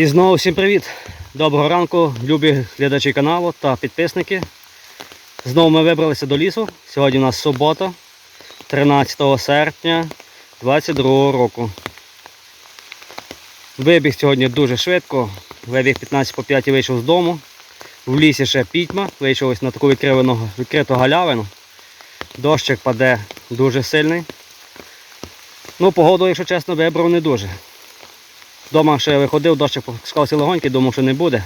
І знову всім привіт! Доброго ранку, любі глядачі каналу та підписники. Знову ми вибралися до лісу. Сьогодні у нас субота, 13 серпня 2022 року. Вибіг сьогодні дуже швидко. Вибіг 15 по 5 і вийшов з дому. В лісі ще пітьма, вийшов ось на таку відкриту галявину. Дощик паде дуже сильний. Ну, погоду, якщо чесно, вибрав не дуже. Дома ще виходив, дощик пускався легонький, думав, що не буде.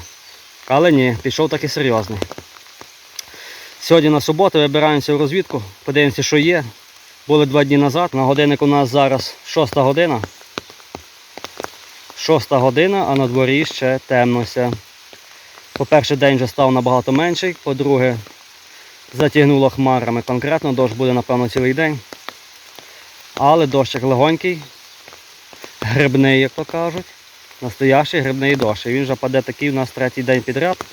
Але ні, пішов таки серйозний. Сьогодні на суботу вибираємося в розвідку, подивимося, що є. Були два дні назад. На годинник у нас зараз 6 година. 6 година, а на дворі ще темнося. По-перше, день вже став набагато менший, по-друге, затягнуло хмарами. Конкретно дощ буде, напевно, цілий день. Але дощик легонький, грибний, як то кажуть. Настоящий грибний дощ. І він вже паде такий у нас третій день підряд.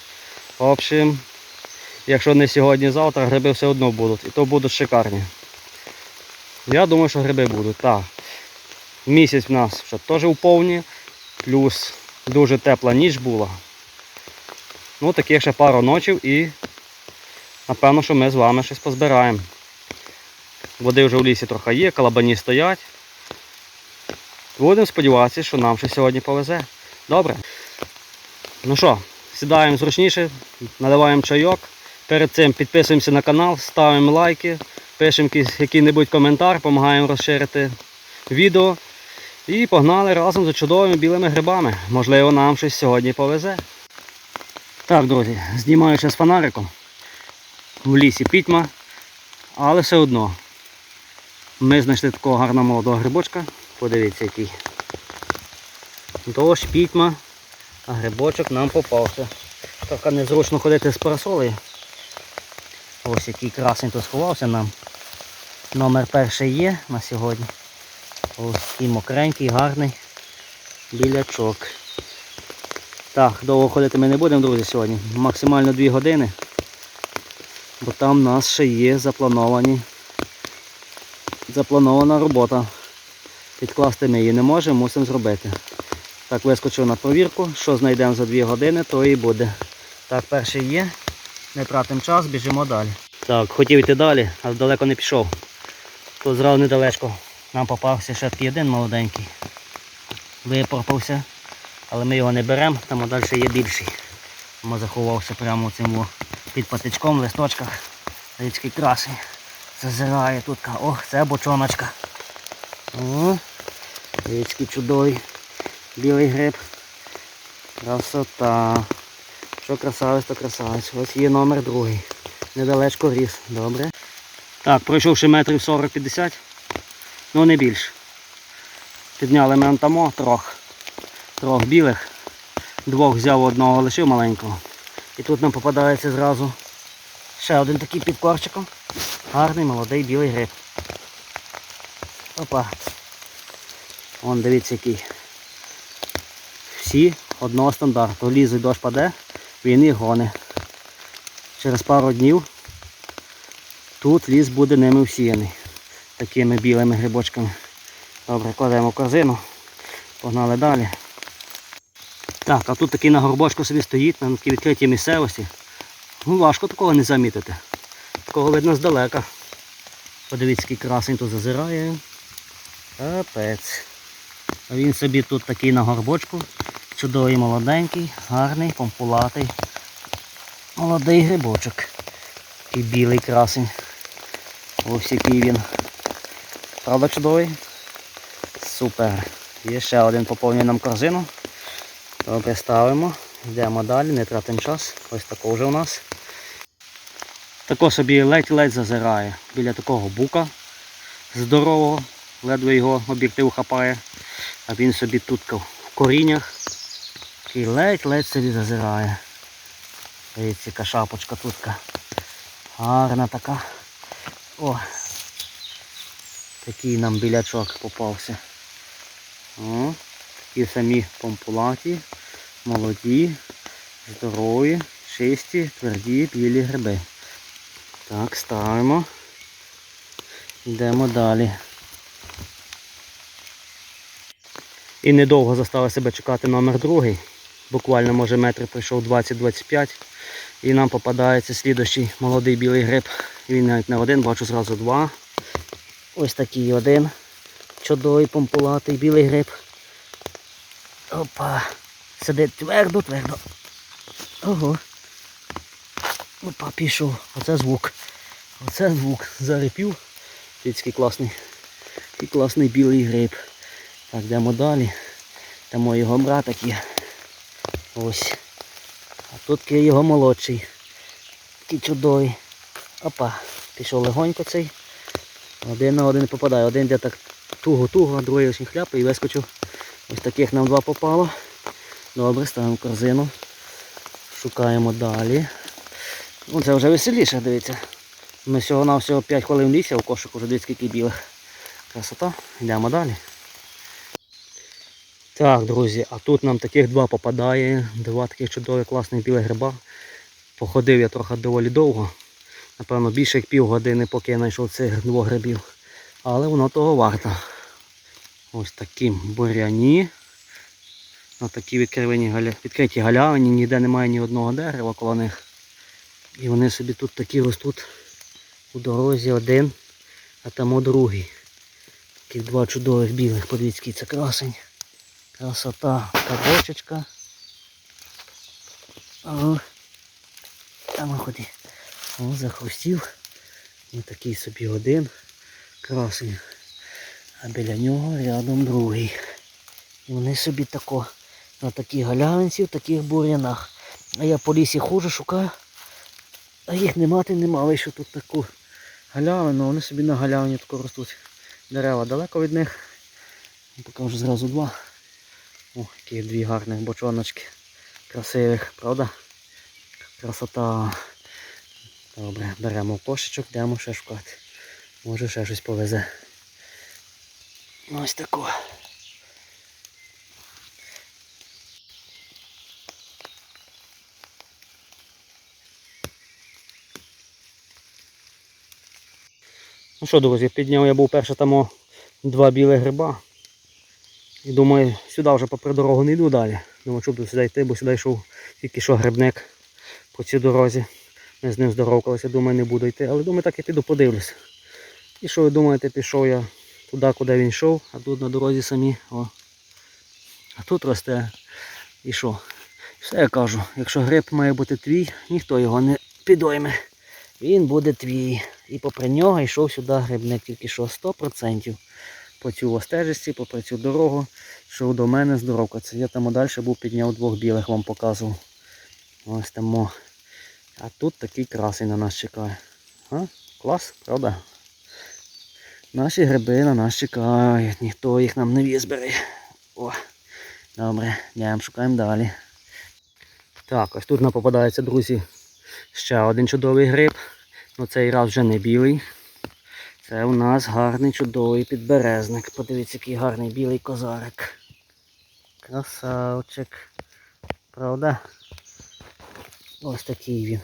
В общем, якщо не сьогодні, завтра, гриби все одно будуть. І то будуть шикарні. Я думаю, що гриби будуть. Так. Місяць в нас ще теж у повні. Плюс дуже тепла ніч була. Ну, таких ще пару ночів і напевно, що ми з вами щось позбираємо. Води вже в лісі трохи є, калабані стоять. Будемо сподіватися, що нам ще сьогодні повезе. Добре. Ну що, сідаємо зручніше, наливаємо чайок. Перед цим підписуємося на канал, ставимо лайки, пишемо який-небудь коментар, допомагаємо розширити відео. І погнали разом за чудовими білими грибами. Можливо, нам щось сьогодні повезе. Так, друзі, знімаю ще з фонариком. В лісі пітьма, але все одно. Ми знайшли такого гарного молодого грибочка. Подивіться який. Дощ, пітьма, а грибочок нам попався. Трохи незручно ходити з парасолею. Ось який красень тут сховався нам. Номер перший є на сьогодні. Ось такий мокренький, гарний білячок. Так, довго ходити ми не будемо, друзі, сьогодні. Максимально 2 години. Бо там у нас ще є заплановані запланована робота. Підкласти ми її не можемо, мусимо зробити. Так, вискочив на провірку, що знайдемо за 2 години, то і буде. Так, перший є. Не тратимо час, біжимо далі. Так, хотів йти далі, але далеко не пішов. Тут зразу недалечко. Нам попався ще один молоденький. Випорпався, але ми його не беремо, там далі є більший. Тому заховався прямо цим під патичком в листочках. Річки красень. Зазирає тут. Ох, це бочоночка. О, річки чудовий. Білий гриб. Красота. Що красавець, то красавець. Ось є номер другий. Недалечко ріс. Добре. Так, пройшовши метрів 40-50. Ну не більше. Підняли ми тамо трьох. Трьох білих. Двох взяв одного лишив маленького. І тут нам попадається зразу ще один такий під корчиком. Гарний молодий білий гриб. Опа. Вон дивіться який. Всі одного стандарту. Лізе дощ паде, він їх гоне. Через пару днів тут ліс буде ними всіяний. Такими білими грибочками. Добре, кладемо в корзину. Погнали далі. Так, а тут такий на горбочку собі стоїть, на такій відкритій місцевості. Ну, важко такого не замітити. Такого видно здалека. Подивіться, який красень тут зазирає. Капець. Він собі тут такий на горбочку. Чудовий молоденький, гарний, помпулатий. Молодий грибочок. Такий білий красень. Ось який він. Правда чудовий? Супер. Є ще один поповнює нам корзину. Добре, ставимо. Йдемо далі, не тратимо час. Ось тако вже у нас. Тако собі ледь-ледь зазирає біля такого бука здорового, ледве його об'єктив хапає, а він собі тут в коріннях і ледь-ледь собі зазирає. Дивіться, яка шапочка тут. Гарна така. О! Такий нам білячок попався. О, такі самі помпулаті, молоді, здорові, чисті, тверді, білі гриби. Так, ставимо. Йдемо далі. І недовго заставив себе чекати номер другий. буквально може метр пройшов 20-25. І нам попадається слідущий молодий білий гриб. Він навіть не один, бачу зразу два. Ось такий один. Чудовий помпулатий білий гриб. Опа. Сидить твердо, твердо. Ого. Опа, пішов. Оце звук. Оце звук. Зарипів. Такий класний. Такий класний білий гриб. Так, йдемо далі. Там його братик є. Ось. А тут є його молодший. Такий чудовий. Опа. Пішов легонько цей. Один на один попадає. Один де так туго-туго, а другий ось хляпа і вискочив. Ось таких нам два попало. Добре, ставимо корзину. Шукаємо далі. Ну, це вже веселіше, дивіться. Ми всього на всього 5 хвилин лісі, в кошику вже дивіться скільки білих. Красота. Йдемо далі. Так, друзі, а тут нам таких два попадає. Два таких чудових класних білих гриба. Походив я трохи доволі довго. Напевно, більше як півгодини, поки я знайшов цих двох грибів. Але воно того варто. Ось такі буряні. На такі відкривані відкриті галявині, ніде немає ні одного дерева коло них. І вони собі тут такі ростуть у дорозі один, а там другий. Таких два чудових білих, подивіться, це красень. Красота, кабочечка. Там ході. О, захрустів. І такий собі один. Красень. А біля нього рядом другий. І вони собі тако на такій галявинці, в таких бур'янах. А я по лісі ходжу, шукаю. А їх нема, ти нема, вийшов тут таку галявину, вони собі на галявині тако ростуть. Дерева далеко від них. Покажу зразу два. О, які дві гарних бочоночки. Красивих, правда? Красота. Добре, беремо кошечок, йдемо ще шукати. Може ще щось повезе. Ось тако. Ну що, друзі, підняв я був перше там два білих гриба. І думаю, сюди вже попри дорогу не йду далі. Думаю, щоб сюди йти, бо сюди йшов тільки що грибник по цій дорозі. Ми з ним здоровкалися, думаю, не буду йти. Але думаю, так і піду подивлюся. І що ви думаєте, пішов я туди, куди він йшов, а тут на дорозі самі. О. А тут росте. І що? Все я кажу, якщо гриб має бути твій, ніхто його не підойме. Він буде твій. І попри нього йшов сюди грибник тільки що 100%. По цю стежечці, попри цю дорогу, йшов до мене здоровка. Це я там далі був, підняв двох білих, вам показував. Ось там. А тут такий красень на нас чекає. А? Клас, правда? Наші гриби на нас чекають, ніхто їх нам не візбере. О, добре, йдемо, шукаємо далі. Так, ось тут нам попадається, друзі, ще один чудовий гриб. Ну цей раз вже не білий. Це у нас гарний чудовий підберезник. Подивіться, який гарний білий козарик. Красавчик. Правда? Ось такий він.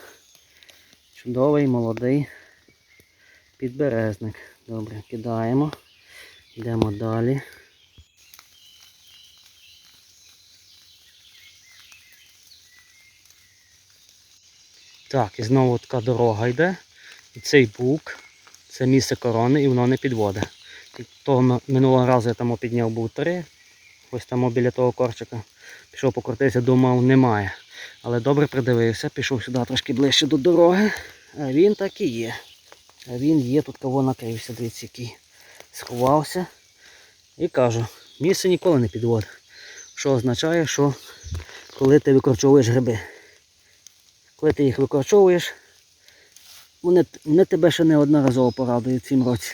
Чудовий, молодий підберезник. Добре, кидаємо. Йдемо далі. Так, і знову така дорога йде. І цей бук, це місце корони і воно не підводить. Того минулого разу я там підняв був три. Ось там біля того корчика. Пішов покрутився, думав, немає. Але добре придивився, пішов сюди трошки ближче до дороги. А він так і є. А він є, тут кого накрився, дивіться, який сховався. І кажу, місце ніколи не підводить. Що означає, що коли ти викорчовуєш гриби. Коли ти їх викорчовуєш, вони, вони тебе ще не одноразово порадують в цім році.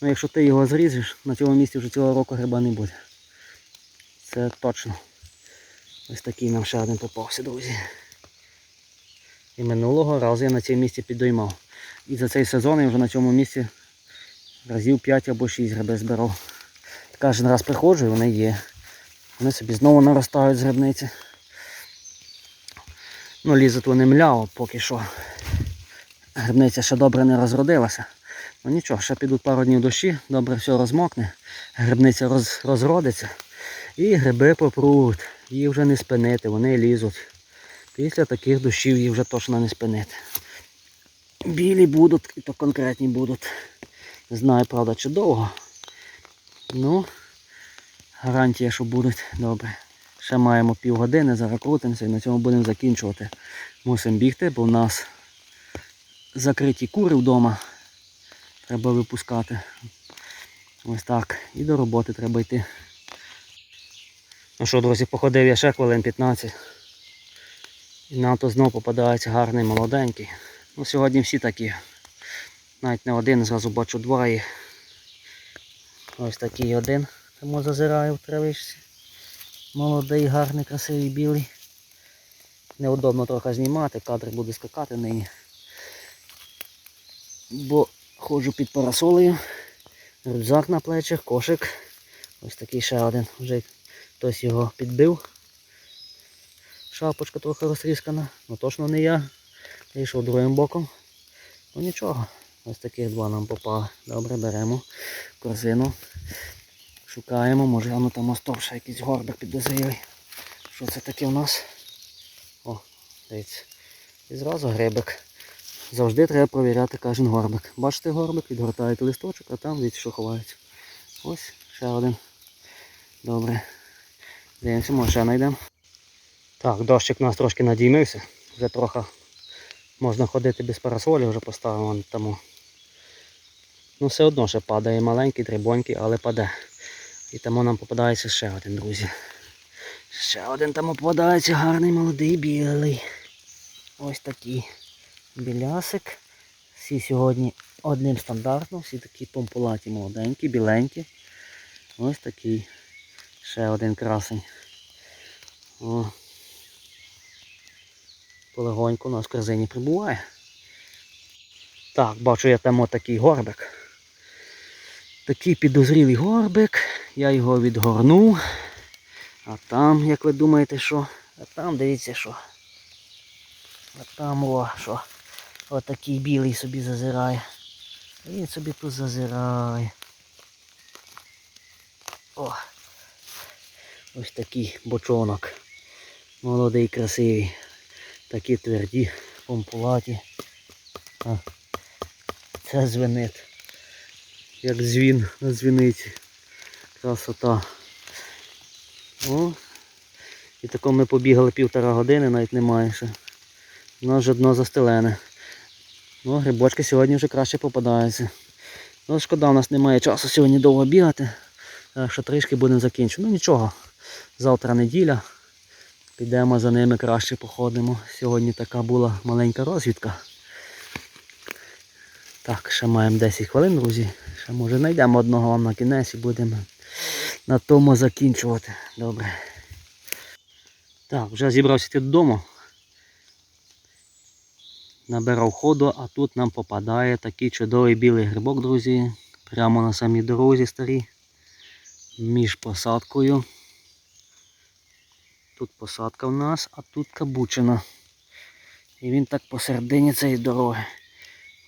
Ну якщо ти його зріжеш, на цьому місці вже цього року гриба не буде. Це точно. Ось такий нам ще один попався, друзі. І минулого разу я на цьому місці підіймав. І за цей сезон я вже на цьому місці разів 5 або 6 гриби збирав. Кожен раз приходжу і вони є. Вони собі знову наростають з грибниці. Ну, лізуть вони мляво поки що. Грибниця ще добре не розродилася. Ну нічого, ще підуть пару днів дощі, добре все розмокне, грибниця роз, розродиться. І гриби попруть. Їх вже не спинити, вони лізуть. Після таких дощів їх вже точно не спинити. Білі будуть, і то конкретні будуть. Не знаю, правда, чи довго. Ну, гарантія, що будуть добре. Ще маємо півгодини, зараз крутимося і на цьому будемо закінчувати. Мусимо бігти, бо в нас закриті кури вдома. Треба випускати. Ось так. І до роботи треба йти. Ну що, друзі, походив я ще хвилин 15. І на то знову попадається гарний молоденький. Ну, сьогодні всі такі. Навіть не один, зразу бачу два і ось такий один. Тому зазираю в травичці. Молодий, гарний, красивий, білий. Неудобно трохи знімати, кадр буде скакати нині. Бо ходжу під парасолею, рюкзак на плечах, кошик. Ось такий ще один. Вже хтось його підбив. Шапочка трохи розтріскана, ну точно не я. Я йшов другим боком. Ну нічого. Ось таких два нам попали. Добре, беремо корзину. Шукаємо, може воно там остов ще якийсь горбик підозрілий. Що це таке в нас? О, дивіться. І зразу грибик. Завжди треба провіряти кожен горбик. Бачите горбик, відгортаєте листочок, а там дивіться, що ховається. Ось ще один. Добре. Дивимося, може ще знайдемо. Так, дощик у нас трошки надіймився. Вже трохи можна ходити без парасолі, вже поставив вон тому. Ну все одно ще падає маленький, дрібонький, але паде. І тому нам попадається ще один, друзі. Ще один там попадається гарний молодий білий. Ось такий білясик. Всі сьогодні одним стандартно, всі такі помпулаті молоденькі, біленькі. Ось такий ще один красень. О. Полегоньку у нас в корзині прибуває. Так, бачу я там отакий горбик. Такий підозрілий горбик. Я його відгорнув. А там, як ви думаєте, що? А там дивіться що. А там о, що. Отакий білий собі зазирає. Він собі тут зазирає. О! Ось такий бочонок. Молодий, красивий. Такі тверді, помпулаті. А, це звенить. Як дзвін на дзвіниці. Красота. О. І тако ми побігали півтора години, навіть немає ще. У нас вже дно застелене. Ну, грибочки сьогодні вже краще попадаються. Ну, шкода, у нас немає часу сьогодні довго бігати. Так що трішки будемо закінчувати. Ну нічого. Завтра неділя. Підемо за ними краще походимо. Сьогодні така була маленька розвідка. Так, ще маємо 10 хвилин, друзі. Ще може знайдемо одного вам на кінець і будемо на тому закінчувати. Добре. Так, вже зібрався додому. Набирав ходу, а тут нам попадає такий чудовий білий грибок, друзі. Прямо на самій дорозі старій. Між посадкою. Тут посадка в нас, а тут кабучина. І він так посередині цієї дороги.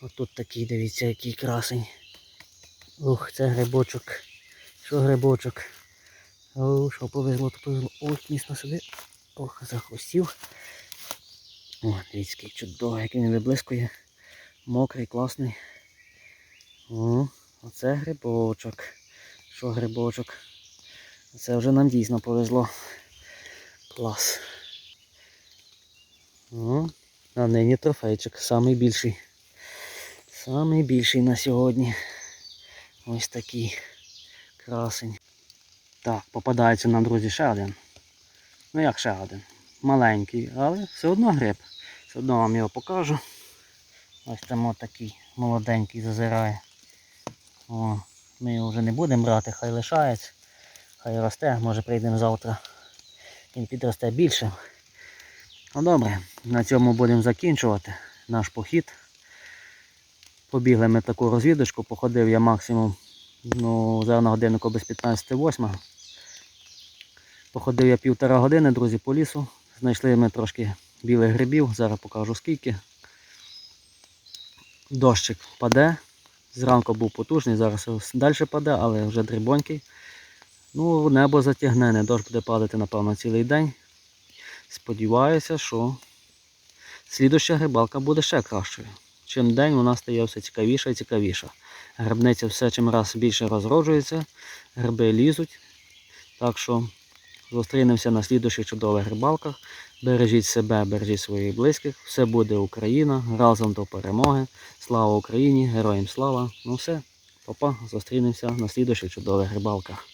Отут такий, дивіться, який красень. Ух, це грибочок. Що грибочок? О, що повезло, то повезло. Ось міцно сюди. Ох, захвостів. О, дивіться, який чудовий, як він виблискує. Мокрий, класний. О, оце грибочок. Що грибочок? Це вже нам дійсно повезло. Клас. О, а нині трофейчик, самий більший. Самий більший на сьогодні. Ось такий красень. Так, попадається нам, друзі, ще один. Ну як ще один? Маленький, але все одно гриб. Все одно вам його покажу. Ось там отакий молоденький зазирає. О, ми його вже не будемо брати, хай лишається. Хай росте, може прийдемо завтра. Він підросте більше. Ну добре, на цьому будемо закінчувати наш похід. Побігли ми таку розвідочку, походив я максимум ну, зараз на годиннику без 15.08. Походив я півтора години, друзі, по лісу. Знайшли ми трошки білих грибів, зараз покажу скільки. Дощик паде. Зранку був потужний, зараз далі паде, але вже дрібонький. Ну, небо затягнене, дощ буде падати, напевно, цілий день. Сподіваюся, що слідуща рибалка буде ще кращою. Чим день вона стає все цікавіша і цікавіша. Грибниця все чим раз більше розроджується, гриби лізуть. Так що зустрінемося на слідуючих чудових рибалках. Бережіть себе, бережіть своїх близьких. Все буде Україна. Разом до перемоги. Слава Україні! Героям слава! Ну все, папа, зустрінемося на слідуючих чудових рибалках.